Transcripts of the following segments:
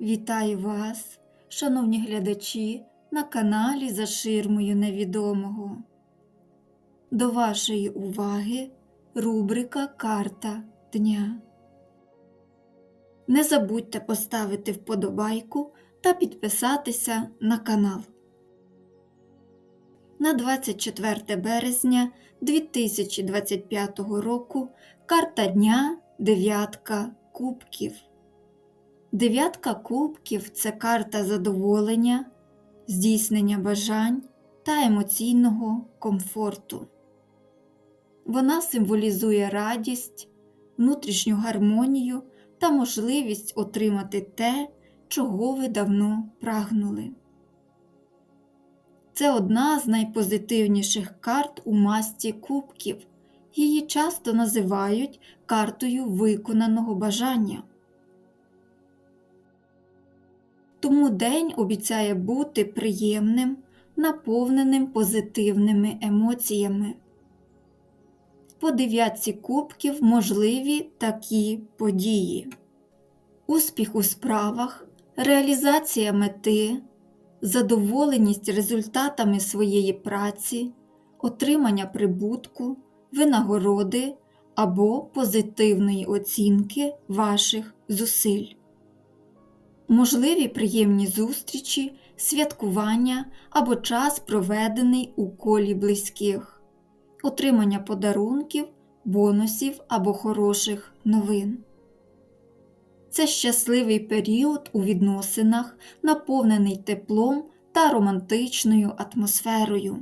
Вітаю вас, шановні глядачі, на каналі За ширмою невідомого. До вашої уваги рубрика Карта дня. Не забудьте поставити вподобайку та підписатися на канал. На 24 березня 2025 року карта дня дев'ятка кубків. Дев'ятка кубків це карта задоволення, здійснення бажань та емоційного комфорту. Вона символізує радість, внутрішню гармонію та можливість отримати те, чого ви давно прагнули. Це одна з найпозитивніших карт у масті кубків. Її часто називають картою виконаного бажання. Тому день обіцяє бути приємним, наповненим позитивними емоціями. По дев'ятці кубків можливі такі події: успіх у справах, реалізація мети, задоволеність результатами своєї праці, отримання прибутку, винагороди або позитивної оцінки ваших зусиль можливі приємні зустрічі, святкування або час, проведений у колі близьких, отримання подарунків, бонусів або хороших новин. Це щасливий період у відносинах, наповнений теплом та романтичною атмосферою.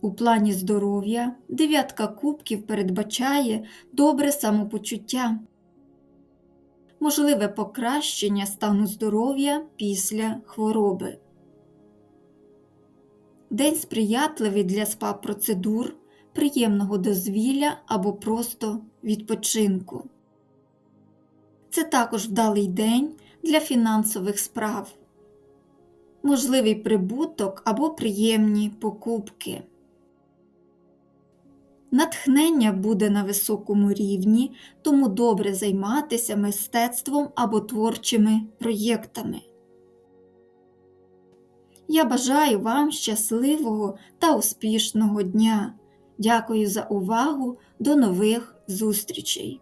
У плані здоров'я дев'ятка кубків передбачає добре самопочуття можливе покращення стану здоров'я після хвороби. День сприятливий для спа-процедур, приємного дозвілля або просто відпочинку. Це також вдалий день для фінансових справ, можливий прибуток або приємні покупки. Натхнення буде на високому рівні, тому добре займатися мистецтвом або творчими проєктами. Я бажаю вам щасливого та успішного дня. Дякую за увагу. До нових зустрічей!